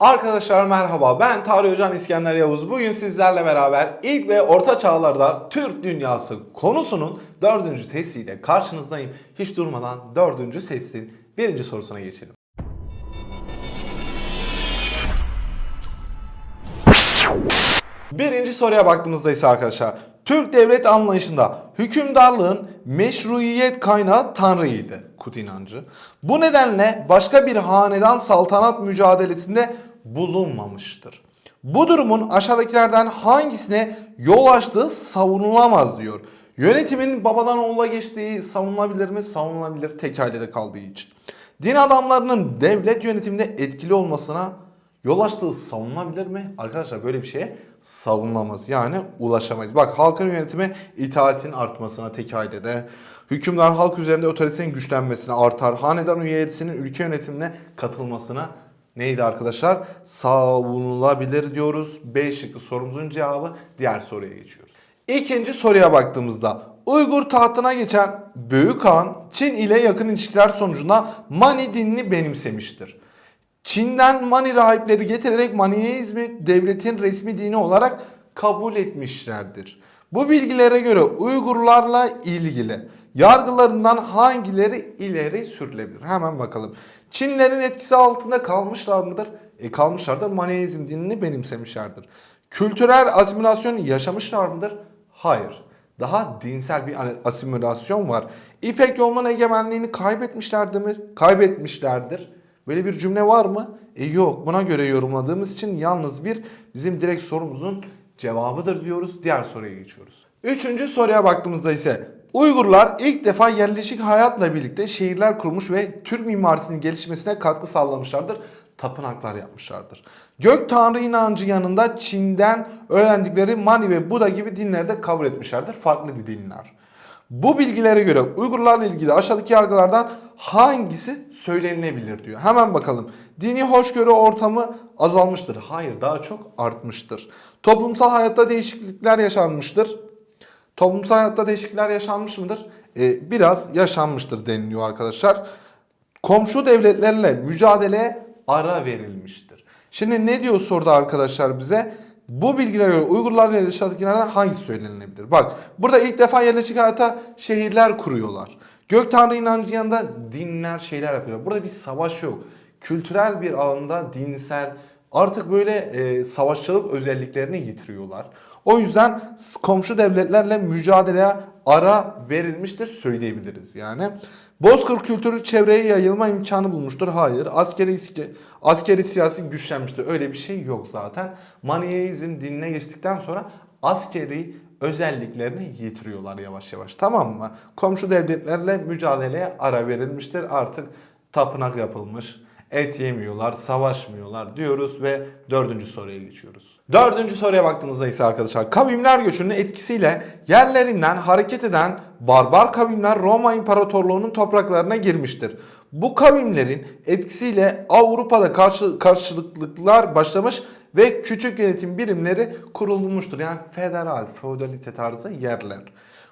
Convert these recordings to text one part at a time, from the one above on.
Arkadaşlar merhaba ben Tarih Hocan İskender Yavuz. Bugün sizlerle beraber ilk ve orta çağlarda Türk dünyası konusunun dördüncü testiyle karşınızdayım. Hiç durmadan dördüncü testin birinci sorusuna geçelim. Birinci soruya baktığımızda ise arkadaşlar Türk devlet anlayışında hükümdarlığın meşruiyet kaynağı Tanrı'ydı Kut inancı. Bu nedenle başka bir hanedan saltanat mücadelesinde bulunmamıştır. Bu durumun aşağıdakilerden hangisine yol açtığı savunulamaz diyor. Yönetimin babadan oğula geçtiği savunulabilir mi? Savunulabilir tek ailede kaldığı için. Din adamlarının devlet yönetiminde etkili olmasına Yol açtığı savunulabilir mi? Arkadaşlar böyle bir şeye savunulamaz. Yani ulaşamayız. Bak halkın yönetimi itaatin artmasına tek ailede. Hükümdar halk üzerinde otoritesinin güçlenmesine artar. Hanedan üyesinin ülke yönetimine katılmasına neydi arkadaşlar? Savunulabilir diyoruz. B şıkkı sorumuzun cevabı. Diğer soruya geçiyoruz. İkinci soruya baktığımızda Uygur tahtına geçen Büyük Han Çin ile yakın ilişkiler sonucunda Mani dinini benimsemiştir. Çin'den Mani rahipleri getirerek Maniheizmi devletin resmi dini olarak kabul etmişlerdir. Bu bilgilere göre Uygurlarla ilgili yargılarından hangileri ileri sürülebilir? Hemen bakalım. Çinlerin etkisi altında kalmışlar mıdır? E kalmışlardır. Maniheizm dinini benimsemişlerdir. Kültürel asimilasyon yaşamışlar mıdır? Hayır. Daha dinsel bir asimilasyon var. İpek yolunun egemenliğini kaybetmişlerdir mi? Kaybetmişlerdir. Böyle bir cümle var mı? E yok. Buna göre yorumladığımız için yalnız bir bizim direkt sorumuzun cevabıdır diyoruz. Diğer soruya geçiyoruz. Üçüncü soruya baktığımızda ise Uygurlar ilk defa yerleşik hayatla birlikte şehirler kurmuş ve Türk mimarisinin gelişmesine katkı sağlamışlardır. Tapınaklar yapmışlardır. Gök tanrı inancı yanında Çin'den öğrendikleri Mani ve Buda gibi dinleri de kabul etmişlerdir. Farklı dinler. Bu bilgilere göre Uygurlarla ilgili aşağıdaki yargılardan hangisi söylenilebilir diyor. Hemen bakalım. Dini hoşgörü ortamı azalmıştır. Hayır daha çok artmıştır. Toplumsal hayatta değişiklikler yaşanmıştır. Toplumsal hayatta değişiklikler yaşanmış mıdır? Ee, biraz yaşanmıştır deniliyor arkadaşlar. Komşu devletlerle mücadeleye ara verilmiştir. Şimdi ne diyor soruda arkadaşlar bize? Bu bilgilere göre Uygurlarla ilgili aşağıdakilerden hangisi söylenilebilir? Bak burada ilk defa yerleşik hayata şehirler kuruyorlar. Gök Tanrı inancı yanında dinler şeyler yapıyorlar. Burada bir savaş yok. Kültürel bir alanda dinsel artık böyle e, savaşçılık özelliklerini yitiriyorlar. O yüzden komşu devletlerle mücadeleye ara verilmiştir söyleyebiliriz yani. Bozkır kültürü çevreye yayılma imkanı bulmuştur. Hayır. Askeri, askeri siyasi güçlenmiştir. Öyle bir şey yok zaten. Maniheizm dinine geçtikten sonra askeri özelliklerini yitiriyorlar yavaş yavaş. Tamam mı? Komşu devletlerle mücadeleye ara verilmiştir. Artık tapınak yapılmış. Et yemiyorlar, savaşmıyorlar diyoruz ve dördüncü soruya geçiyoruz. Dördüncü soruya baktığımızda ise arkadaşlar kavimler göçünün etkisiyle yerlerinden hareket eden barbar kavimler Roma İmparatorluğu'nun topraklarına girmiştir. Bu kavimlerin etkisiyle Avrupa'da karşı, karşılıklıklar başlamış ve küçük yönetim birimleri kurulmuştur. Yani federal, feodalite tarzı yerler.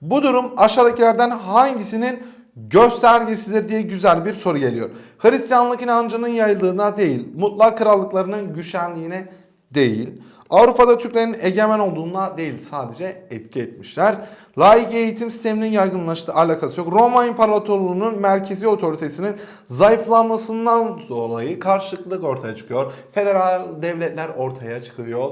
Bu durum aşağıdakilerden hangisinin göstergesidir diye güzel bir soru geliyor. Hristiyanlık inancının yayıldığına değil, mutlak krallıklarının güçlendiğine değil, Avrupa'da Türklerin egemen olduğuna değil sadece etki etmişler. Laik eğitim sisteminin yaygınlaştığı alakası yok. Roma İmparatorluğu'nun merkezi otoritesinin zayıflamasından dolayı karşılıklık ortaya çıkıyor. Federal devletler ortaya çıkıyor.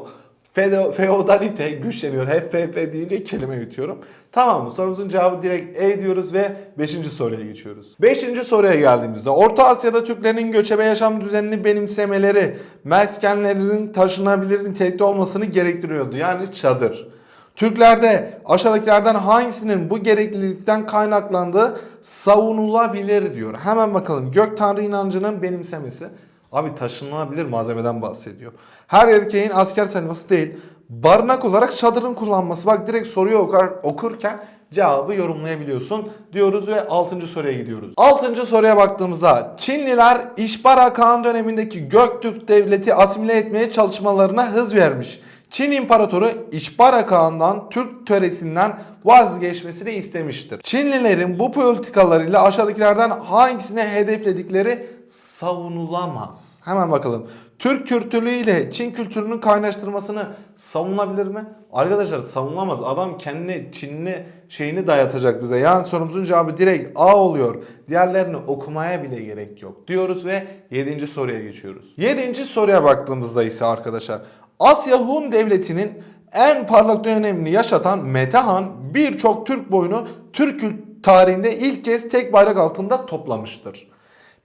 Feodalite güçleniyor. Hep FF deyince kelime yutuyorum. Tamam mı? Sorumuzun cevabı direkt E diyoruz ve 5. soruya geçiyoruz. 5. soruya geldiğimizde Orta Asya'da Türklerin göçebe yaşam düzenini benimsemeleri meskenlerinin taşınabilir nitelikte olmasını gerektiriyordu. Yani çadır. Türklerde aşağıdakilerden hangisinin bu gereklilikten kaynaklandığı savunulabilir diyor. Hemen bakalım. Gök Tanrı inancının benimsemesi. Abi taşınabilir malzemeden bahsediyor. Her erkeğin asker sayılması değil. Barınak olarak çadırın kullanması. Bak direkt soruyu okur, okurken cevabı yorumlayabiliyorsun diyoruz ve 6. soruya gidiyoruz. 6. soruya baktığımızda Çinliler İşbara Kağan dönemindeki Göktürk devleti asimile etmeye çalışmalarına hız vermiş. Çin İmparatoru İşbara Kağan'dan Türk töresinden vazgeçmesini istemiştir. Çinlilerin bu politikalarıyla aşağıdakilerden hangisine hedefledikleri savunulamaz. Hemen bakalım. Türk kültürü ile Çin kültürünün kaynaştırmasını savunulabilir mi? Arkadaşlar savunulamaz. Adam kendi Çinli şeyini dayatacak bize. Yani sorumuzun cevabı direkt A oluyor. Diğerlerini okumaya bile gerek yok diyoruz ve 7. soruya geçiyoruz. 7. soruya baktığımızda ise arkadaşlar Asya Hun Devleti'nin en parlak dönemini yaşatan Metehan birçok Türk boyunu Türk tarihinde ilk kez tek bayrak altında toplamıştır.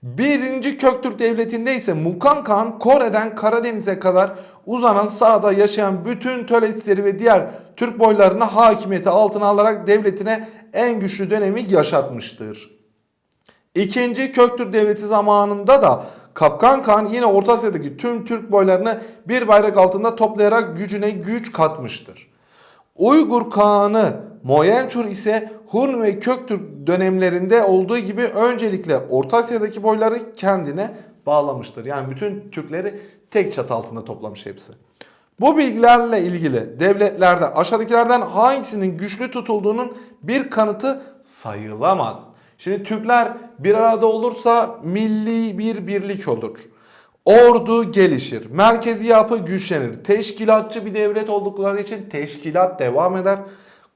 Birinci Köktürk Devleti'nde ise Mukan Kağan Kore'den Karadeniz'e kadar uzanan sahada yaşayan bütün Töletisleri ve diğer Türk boylarını hakimiyeti altına alarak devletine en güçlü dönemi yaşatmıştır. İkinci Köktürk Devleti zamanında da Kapkan Kağan yine Orta Asya'daki tüm Türk boylarını bir bayrak altında toplayarak gücüne güç katmıştır. Uygur Kağan'ı Moyençur ise Hun ve Köktürk dönemlerinde olduğu gibi öncelikle Orta Asya'daki boyları kendine bağlamıştır. Yani bütün Türkleri tek çatı altında toplamış hepsi. Bu bilgilerle ilgili devletlerde aşağıdakilerden hangisinin güçlü tutulduğunun bir kanıtı sayılamaz. Şimdi Türkler bir arada olursa milli bir birlik olur. Ordu gelişir. Merkezi yapı güçlenir. Teşkilatçı bir devlet oldukları için teşkilat devam eder.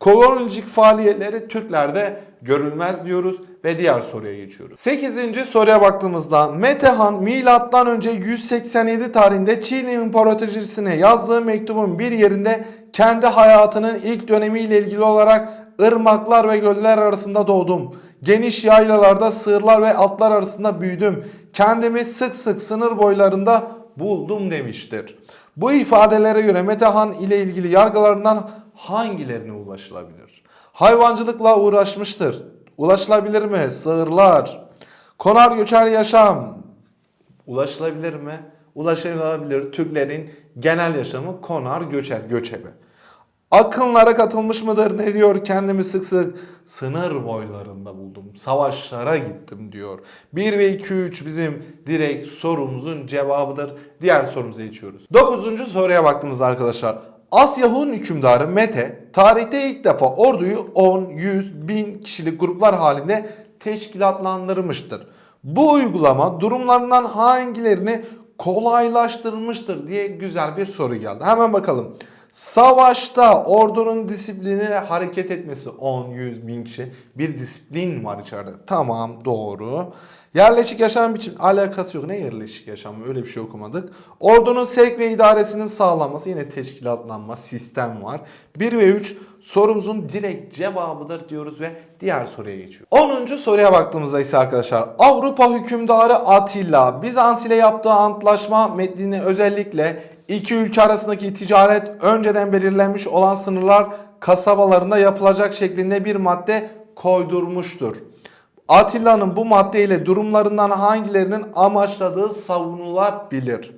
Kolonicilik faaliyetleri Türklerde görülmez diyoruz ve diğer soruya geçiyoruz. 8. soruya baktığımızda Metehan milattan önce 187 tarihinde Çin İmparatorluğu'na yazdığı mektubun bir yerinde kendi hayatının ilk dönemiyle ilgili olarak ırmaklar ve göller arasında doğdum. Geniş yaylalarda sığırlar ve atlar arasında büyüdüm. Kendimi sık sık sınır boylarında buldum demiştir. Bu ifadelere göre Metehan ile ilgili yargılarından hangilerine ulaşılabilir? Hayvancılıkla uğraşmıştır. Ulaşılabilir mi? Sığırlar. Konar göçer yaşam. Ulaşılabilir mi? Ulaşılabilir. Türklerin genel yaşamı konar göçer göçebe. Akınlara katılmış mıdır? Ne diyor? Kendimi sık sık sınır boylarında buldum. Savaşlara gittim diyor. 1 ve 2 3 bizim direkt sorumuzun cevabıdır. Diğer sorumuza geçiyoruz. 9. soruya baktığımızda arkadaşlar. Asya hükümdarı Mete tarihte ilk defa orduyu 10, 100, 1000 kişilik gruplar halinde teşkilatlandırmıştır. Bu uygulama durumlarından hangilerini kolaylaştırmıştır diye güzel bir soru geldi. Hemen bakalım. Savaşta ordunun disiplinine hareket etmesi 10, 100, 1000 kişi bir disiplin var içeride. Tamam doğru. Yerleşik yaşam biçim alakası yok. Ne yerleşik yaşam öyle bir şey okumadık. Ordunun sevk ve idaresinin sağlanması yine teşkilatlanma sistem var. 1 ve 3 sorumuzun direkt cevabıdır diyoruz ve diğer soruya geçiyoruz. 10. soruya baktığımızda ise arkadaşlar Avrupa hükümdarı Atilla Bizans ile yaptığı antlaşma metnini özellikle iki ülke arasındaki ticaret önceden belirlenmiş olan sınırlar kasabalarında yapılacak şeklinde bir madde koydurmuştur. Atilla'nın bu maddeyle durumlarından hangilerinin amaçladığı savunulabilir.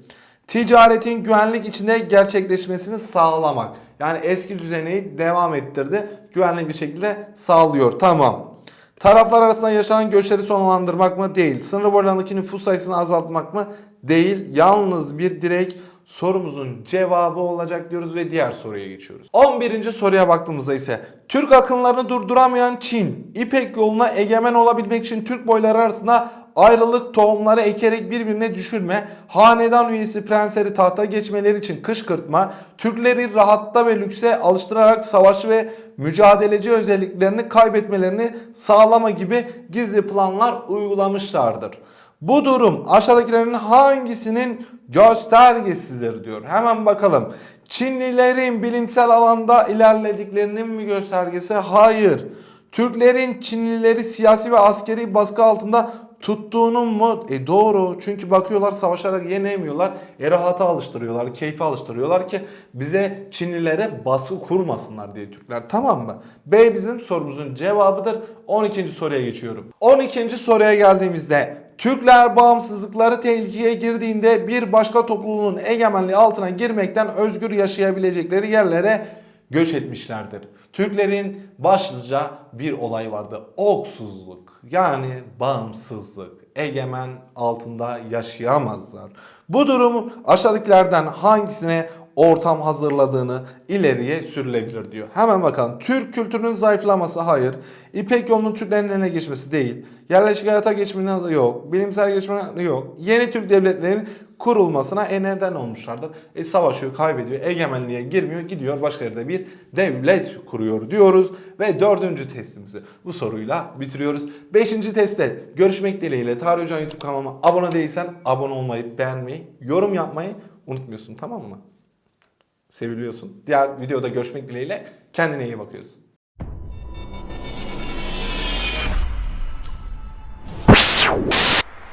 Ticaretin güvenlik içinde gerçekleşmesini sağlamak. Yani eski düzeni devam ettirdi. Güvenli bir şekilde sağlıyor. Tamam. Taraflar arasında yaşanan göçleri sonlandırmak mı? Değil. Sınır boylarındaki nüfus sayısını azaltmak mı? Değil. Yalnız bir direkt sorumuzun cevabı olacak diyoruz ve diğer soruya geçiyoruz. 11. soruya baktığımızda ise Türk akınlarını durduramayan Çin, İpek yoluna egemen olabilmek için Türk boyları arasında ayrılık tohumları ekerek birbirine düşürme, hanedan üyesi prensleri tahta geçmeleri için kışkırtma, Türkleri rahatta ve lükse alıştırarak savaşı ve mücadeleci özelliklerini kaybetmelerini sağlama gibi gizli planlar uygulamışlardır. Bu durum aşağıdakilerin hangisinin göstergesidir diyor. Hemen bakalım. Çinlilerin bilimsel alanda ilerlediklerinin mi göstergesi? Hayır. Türklerin Çinlileri siyasi ve askeri baskı altında tuttuğunun mu? E doğru. Çünkü bakıyorlar savaşarak yenemiyorlar. E rahata alıştırıyorlar, keyfe alıştırıyorlar ki bize Çinlilere baskı kurmasınlar diye Türkler. Tamam mı? B bizim sorumuzun cevabıdır. 12. soruya geçiyorum. 12. soruya geldiğimizde Türkler bağımsızlıkları tehlikeye girdiğinde bir başka topluluğun egemenliği altına girmekten özgür yaşayabilecekleri yerlere göç etmişlerdir. Türklerin başlıca bir olay vardı. Oksuzluk yani bağımsızlık. Egemen altında yaşayamazlar. Bu durumun aşağıdakilerden hangisine ortam hazırladığını ileriye sürülebilir diyor. Hemen bakalım. Türk kültürünün zayıflaması hayır. İpek yolunun Türklerin eline geçmesi değil. Yerleşik hayata geçmenin adı yok. Bilimsel geçmenin yok. Yeni Türk devletlerinin kurulmasına e neden olmuşlardır. E savaşıyor, kaybediyor, egemenliğe girmiyor, gidiyor başka yerde bir devlet kuruyor diyoruz. Ve dördüncü testimizi bu soruyla bitiriyoruz. Beşinci testte görüşmek dileğiyle Tarih Hocam YouTube kanalıma abone değilsen abone olmayı, beğenmeyi, yorum yapmayı unutmuyorsun tamam mı? Seviliyorsun. Diğer videoda görüşmek dileğiyle kendine iyi bakıyorsun.